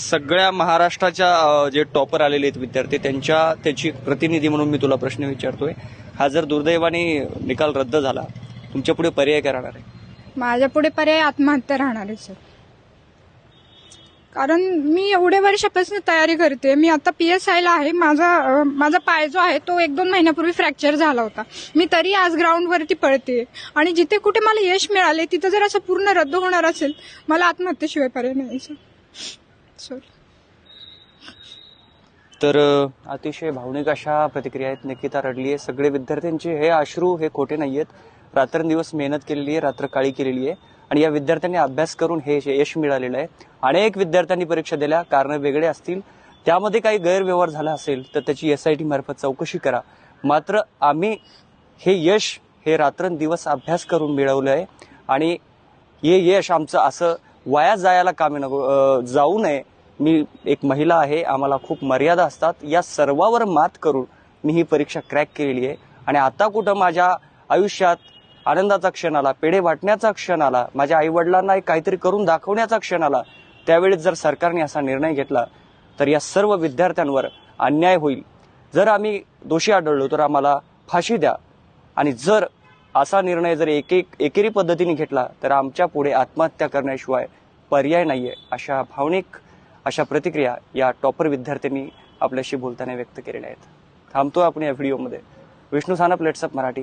सगळ्या महाराष्ट्राच्या जे टॉपर आलेले आहेत विद्यार्थी त्यांच्या त्याची प्रतिनिधी म्हणून मी तुला प्रश्न विचारतोय. हा जर दुर्दैवाने निकाल रद्द झाला तुमच्यापुढे पर्याय काय राहणार आहे? माझ्या पुढे पर्याय आत्महत्या राहणार आहे सर. कारण मी एवढे वर्षापासून तयारी करते मी आता पी एस आयला आहे. माझा अं, माझा पाय जो आहे तो एक दोन महिन्यापूर्वी फ्रॅक्चर झाला होता. मी तरी आज ग्राउंडवरती पळते. आणि जिथे कुठे मला यश मिळाले तिथं जर असं पूर्ण रद्द होणार असेल मला आत्महत्येशिवाय पर्याय नाही सर. तर अतिशय भावनिक अशा प्रतिक्रिया आहेत. निकिता रडली आहे. सगळे विद्यार्थ्यांचे हे अश्रू हे खोटे नाही आहेत रात्रंदिवस मेहनत केलेली आहे रात्र काळी केलेली आहे. आणि या विद्यार्थ्यांनी अभ्यास करून हे यश मिळालेलं आहे. अनेक विद्यार्थ्यांनी परीक्षा दिल्या कारण वेगळे असतील. त्यामध्ये काही गैरव्यवहार झाला असेल तर त्याची एस आय टी मार्फत चौकशी करा. मात्र आम्ही हे यश हे रात्रंदिवस अभ्यास करून मिळवलं आहे आणि हे यश आमचं असं वाया जायला कामी नको जाऊ नये. मी एक महिला आहे आम्हाला खूप मर्यादा असतात. या सर्वावर मात करून मी ही परीक्षा क्रॅक केलेली आहे. आणि आता कुठं माझ्या आयुष्यात आनंदाचा क्षण आला पेढे वाटण्याचा क्षण आला माझ्या आई वडिलांना एक काहीतरी करून दाखवण्याचा क्षण आला त्यावेळेस जर सरकारने असा निर्णय घेतला तर या सर्व विद्यार्थ्यांवर अन्याय होईल. जर आम्ही दोषी आढळलो तर आम्हाला फाशी द्या. आणि जर असा निर्णय जर एक एक एकेरी पद्धतीने घेतला तर आमच्या पुढे आत्महत्या करण्याशिवाय पर्याय नाहीये अशा भावनिक अशा प्रतिक्रिया या टॉपर विद्यार्थ्यांनी आपल्याशी बोलताना व्यक्त केलेल्या आहेत. थांबतो आपण या व्हिडिओमध्ये. विष्णू सानप लेट्सअप मराठी.